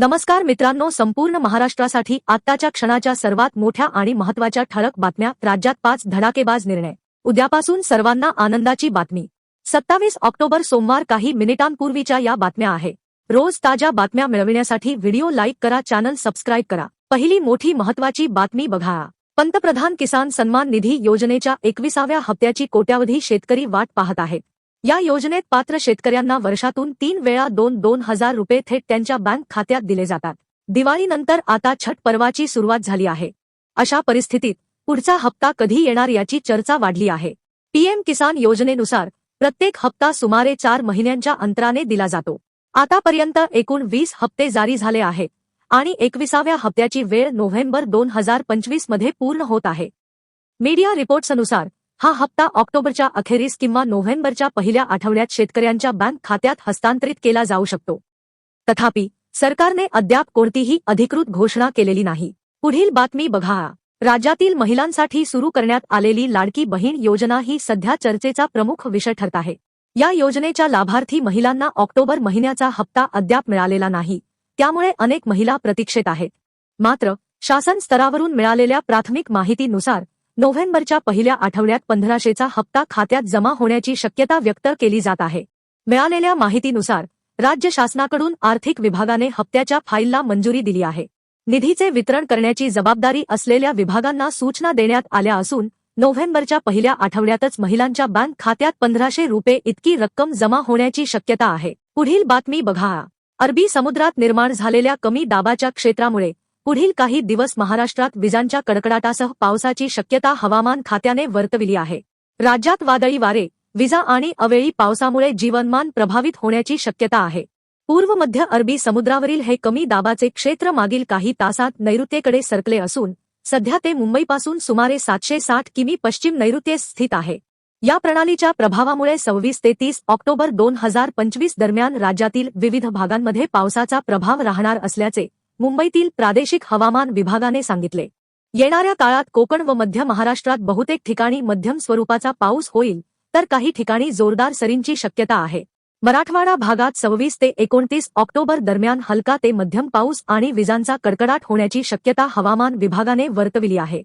नमस्कार मित्रांनो संपूर्ण महाराष्ट्रासाठी आत्ताच्या क्षणाच्या सर्वात मोठ्या आणि महत्त्वाच्या ठळक बातम्या राज्यात पाच धडाकेबाज निर्णय. उद्यापासून सर्वांना आनंदाची बातमी. सत्तावीस ऑक्टोबर सोमवार काही मिनिटांपूर्वीच्या या बातम्या आहे. रोज ताज्या बातम्या मिळविण्यासाठी व्हिडिओ लाईक करा चॅनल सबस्क्राईब करा. पहिली मोठी महत्त्वाची बातमी बघा. पंतप्रधान किसान सन्मान निधी योजनेच्या एकविसाव्या हप्त्याची कोट्यावधी शेतकरी वाट पाहत आहेत. या योजनेत पात्र शेतकऱ्यांना वर्षातून तीन वेळा दोन दोन हजार रुपये थेट त्यांच्या बँक खात्यात दिले जातात. दिवाळीनंतर आता छठ पर्वाची सुरुवात झाली आहे. अशा परिस्थितीत पुढचा हप्ता कधी येणार याची चर्चा वाढली आहे. पीएम किसान योजनेनुसार प्रत्येक हप्ता सुमारे चार महिन्यांच्या अंतराने दिला जातो. आतापर्यंत एकूण वीस हप्ते जारी झाले आहेत आणि एकविसाव्या हप्त्याची वेळ नोव्हेंबर दोन हजार पंचवीसमध्ये पूर्ण होत आहे. मीडिया रिपोर्ट्सनुसार हा हप्ता ऑक्टोबरच्या अखेरीस किंवा नोव्हेंबरच्या पहिल्या आठवड्यात शेतकऱ्यांच्या बँक खात्यात हस्तांतरित केला जाऊ शकतो. तथापि सरकारने अद्याप कोणतीही अधिकृत घोषणा केलेली नाही. पुढील बातमी बघा. राज्यातील महिलांसाठी सुरू करण्यात आलेली लाडकी बहीण योजना ही सध्या चर्चेचा प्रमुख विषय ठरत आहे. या योजनेच्या लाभार्थी महिलांना ऑक्टोबर महिन्याचा हप्ता अद्याप मिळालेला नाही. त्यामुळे अनेक महिला प्रतीक्षेत आहेत. मात्र शासन स्तरावरून मिळालेल्या प्राथमिक माहितीनुसार नोव्हेंबरच्या पहिल्या आठवड्यात पंधराशेचा हप्ता खात्यात जमा होण्याची शक्यता व्यक्त केली जात आहे. मिळालेल्या माहितीनुसार राज्य शासनाकडून आर्थिक विभागाने हप्त्याच्या फाईलला मंजुरी दिली आहे. निधीचे वितरण करण्याची जबाबदारी असलेल्या विभागांना सूचना देण्यात आल्या असून नोव्हेंबरच्या पहिल्या आठवड्यातच महिलांच्या बँक खात्यात पंधराशे रुपये इतकी रक्कम जमा होण्याची शक्यता आहे. पुढील बातमी बघा. अरबी समुद्रात निर्माण झालेल्या कमी दाबाच्या क्षेत्रामुळे पुढील काही दिवस महाराष्ट्रात विजांच्या कडकडाटासह पावसाची शक्यता हवामान खात्याने वर्तविली आहे. राज्यात वादळी वारे विजा आणि अवेळी पावसामुळे जीवनमान प्रभावित होण्याची शक्यता आहे. पूर्व मध्य अरबी समुद्रावरील हे कमी दाबाचे क्षेत्र मागील काही तासात नैऋत्येकडे सरकले असून सध्या ते मुंबईपासून सुमारे सातशे साठ किमी पश्चिम नैऋत्येस स्थित आहे. या प्रणालीच्या प्रभावामुळे सव्वीस ते तीस ऑक्टोबर दोन हजार पंचवीस दरम्यान राज्यातील विविध भागांमध्ये पावसाचा प्रभाव राहणार असल्याचे मुंबईतील प्रादेशिक हवामान विभागाने सांगितले. येणाऱ्या काळात कोकण व मध्य महाराष्ट्रात बहुतेक ठिकाणी मध्यम स्वरूपाचा पाऊस होईल तर काही ठिकाणी जोरदार सरींची शक्यता आहे. मराठवाडा भागात सव्वीस ते एकोणतीस ऑक्टोबर दरम्यान हलका ते मध्यम पाऊस आणि विजांचा कडकडाट होण्याची शक्यता हवामान विभागाने वर्तविली आहे.